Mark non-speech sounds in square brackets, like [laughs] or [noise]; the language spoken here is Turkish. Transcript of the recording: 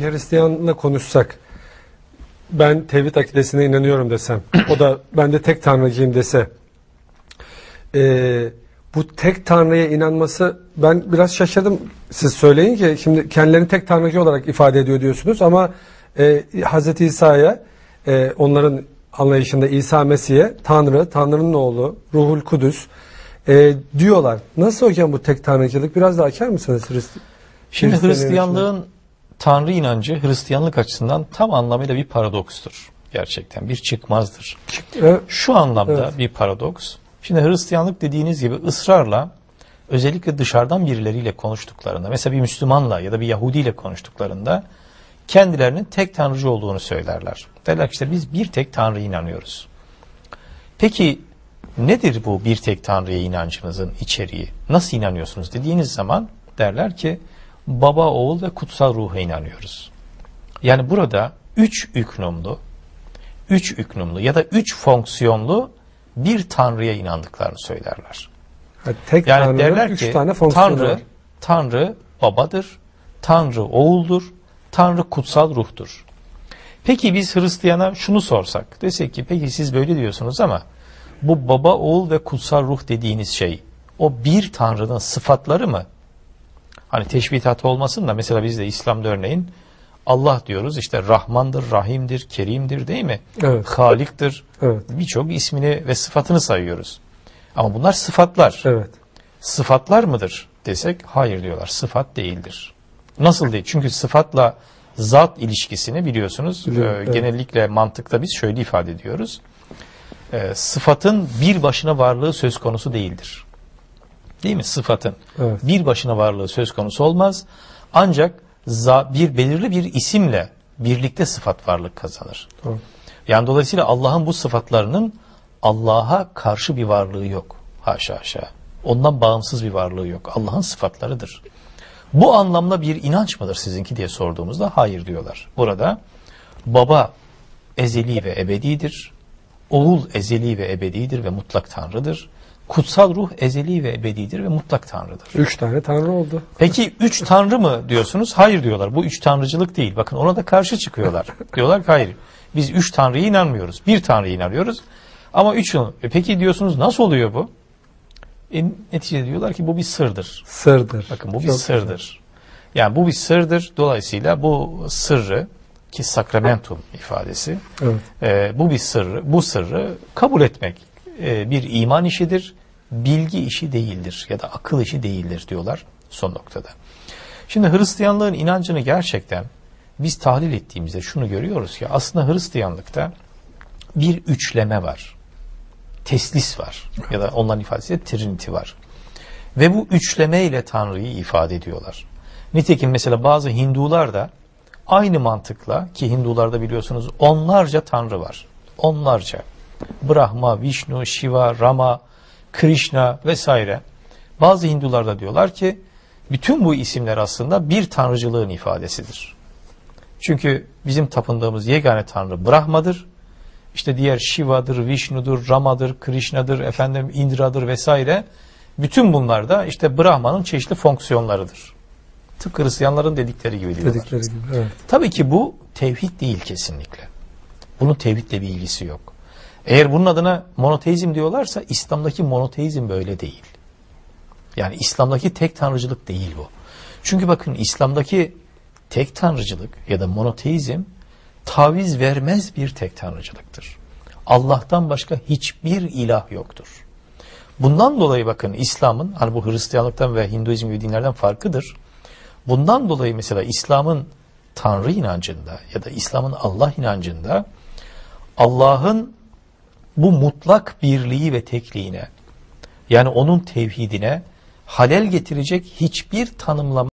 Hristiyanla konuşsak, ben tevhid akidesine inanıyorum desem, o da ben de tek tanrıcıyım dese, eee, bu tek tanrıya inanması, ben biraz şaşırdım siz söyleyin ki, şimdi kendilerini tek tanrıcı olarak ifade ediyor diyorsunuz ama e, Hz. İsa'ya, e, onların anlayışında İsa Mesih'e Tanrı, Tanrı'nın oğlu, Ruhul Kudüs e, diyorlar. Nasıl hocam bu tek tanrıcılık? Biraz daha açar mısınız? Hrist- Şimdi Hristiyan Hristiyanlığın Tanrı inancı Hristiyanlık açısından tam anlamıyla bir paradokstur. Gerçekten bir çıkmazdır. Evet. Şu anlamda Evet. bir paradoks. Şimdi Hristiyanlık dediğiniz gibi ısrarla özellikle dışarıdan birileriyle konuştuklarında mesela bir Müslümanla ya da bir Yahudi ile konuştuklarında kendilerinin tek tanrıcı olduğunu söylerler. Derler ki işte biz bir tek tanrıya inanıyoruz. Peki nedir bu bir tek tanrıya inancınızın içeriği? Nasıl inanıyorsunuz dediğiniz zaman derler ki baba, oğul ve kutsal ruha inanıyoruz. Yani burada üç üknumlu, üç üknumlu ya da üç fonksiyonlu bir tanrıya inandıklarını söylerler. Ha, tek Yani tanrının derler üç ki tane fonksiyonu Tanrı, var. Tanrı babadır, Tanrı oğuldur, Tanrı kutsal ruhtur. Peki biz Hristiyana şunu sorsak, desek ki peki siz böyle diyorsunuz ama bu baba, oğul ve kutsal ruh dediğiniz şey o bir Tanrı'nın sıfatları mı? Hani teşbihat olmasın da mesela biz de İslam'da örneğin Allah diyoruz işte Rahmandır, Rahim'dir, Kerim'dir değil mi? Evet. Halik'tir. Evet. Birçok ismini ve sıfatını sayıyoruz. Ama bunlar sıfatlar. Evet. Sıfatlar mıdır desek hayır diyorlar. Sıfat değildir. Nasıl değil? Çünkü sıfatla zat ilişkisini biliyorsunuz. Biliyorum, Ee, evet. Genellikle mantıkta biz şöyle ifade ediyoruz. Ee, sıfatın bir başına varlığı söz konusu değildir. Değil mi? Sıfatın Evet. bir başına varlığı söz konusu olmaz. Ancak za- bir belirli bir isimle birlikte sıfat varlık kazanır. Doğru. Yani dolayısıyla Allah'ın bu sıfatlarının Allah'a karşı bir varlığı yok. Haşa haşa. Ondan bağımsız bir varlığı yok. Allah'ın sıfatlarıdır. Bu anlamda bir inanç mıdır sizinki diye sorduğumuzda hayır diyorlar. Burada baba ezeli ve ebedidir. Oğul ezeli ve ebedidir ve mutlak tanrıdır. Kutsal ruh ezeli ve ebedidir ve mutlak tanrıdır. Üç tane tanrı oldu. Peki üç tanrı mı diyorsunuz? Hayır diyorlar. Bu üç tanrıcılık değil. Bakın ona da karşı çıkıyorlar. [laughs] diyorlar ki hayır. Biz üç tanrıya inanmıyoruz. Bir tanrıya inanıyoruz. Ama üç e peki diyorsunuz nasıl oluyor bu? E, neticede diyorlar ki bu bir sırdır. Sırdır. Bakın bu bir Çok sırdır. Yani bu bir sırdır. Dolayısıyla bu sırrı ki sakramentum ifadesi. Evet. e, bu bir sırrı, bu sırrı kabul etmek e, bir iman işidir, bilgi işi değildir ya da akıl işi değildir diyorlar son noktada. Şimdi Hristiyanlığın inancını gerçekten biz tahlil ettiğimizde şunu görüyoruz ki aslında Hristiyanlıkta bir üçleme var. Teslis var ya da onların ifadesiyle Trinity var. Ve bu üçleme ile Tanrı'yı ifade ediyorlar. Nitekim mesela bazı Hindular da aynı mantıkla ki Hindularda biliyorsunuz onlarca Tanrı var. Onlarca. Brahma, Vishnu, Shiva, Rama, Krishna vesaire. Bazı Hindular da diyorlar ki bütün bu isimler aslında bir tanrıcılığın ifadesidir. Çünkü bizim tapındığımız yegane tanrı Brahma'dır. İşte diğer Shiva'dır, Vishnu'dur, Rama'dır, Krishna'dır, efendim Indra'dır vesaire. Bütün bunlar da işte Brahma'nın çeşitli fonksiyonlarıdır. Tıpkı Hristiyanların dedikleri gibi diyorlar. Dedikleri gibi. Evet. Tabii ki bu tevhid değil kesinlikle. Bunun tevhidle bir ilgisi yok. Eğer bunun adına monoteizm diyorlarsa İslam'daki monoteizm böyle değil. Yani İslam'daki tek tanrıcılık değil bu. Çünkü bakın İslam'daki tek tanrıcılık ya da monoteizm taviz vermez bir tek tanrıcılıktır. Allah'tan başka hiçbir ilah yoktur. Bundan dolayı bakın İslam'ın hani bu Hristiyanlıktan ve Hinduizm gibi dinlerden farkıdır. Bundan dolayı mesela İslam'ın Tanrı inancında ya da İslam'ın Allah inancında Allah'ın bu mutlak birliği ve tekliğine yani onun tevhidine halel getirecek hiçbir tanımlama